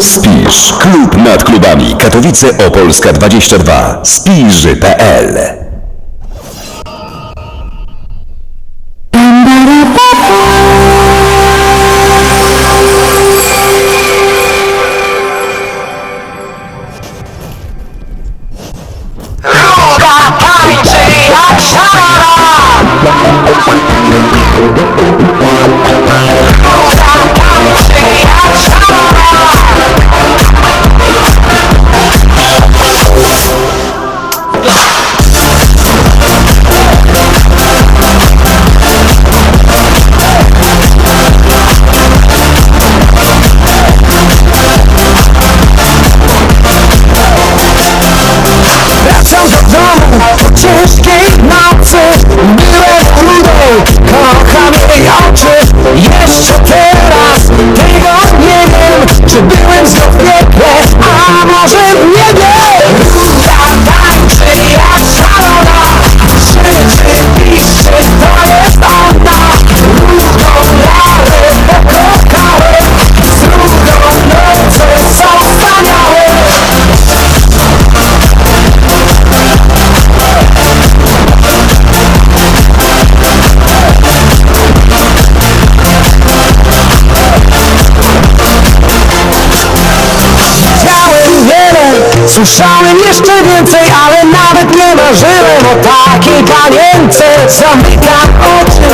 Spisz. Klub nad klubami. Katowice Opolska 22. Spisz.pl Ruda tańczy jak Just słyszałem jeszcze więcej Ale nawet nie marzyłem o takiej panience Zamykam oczy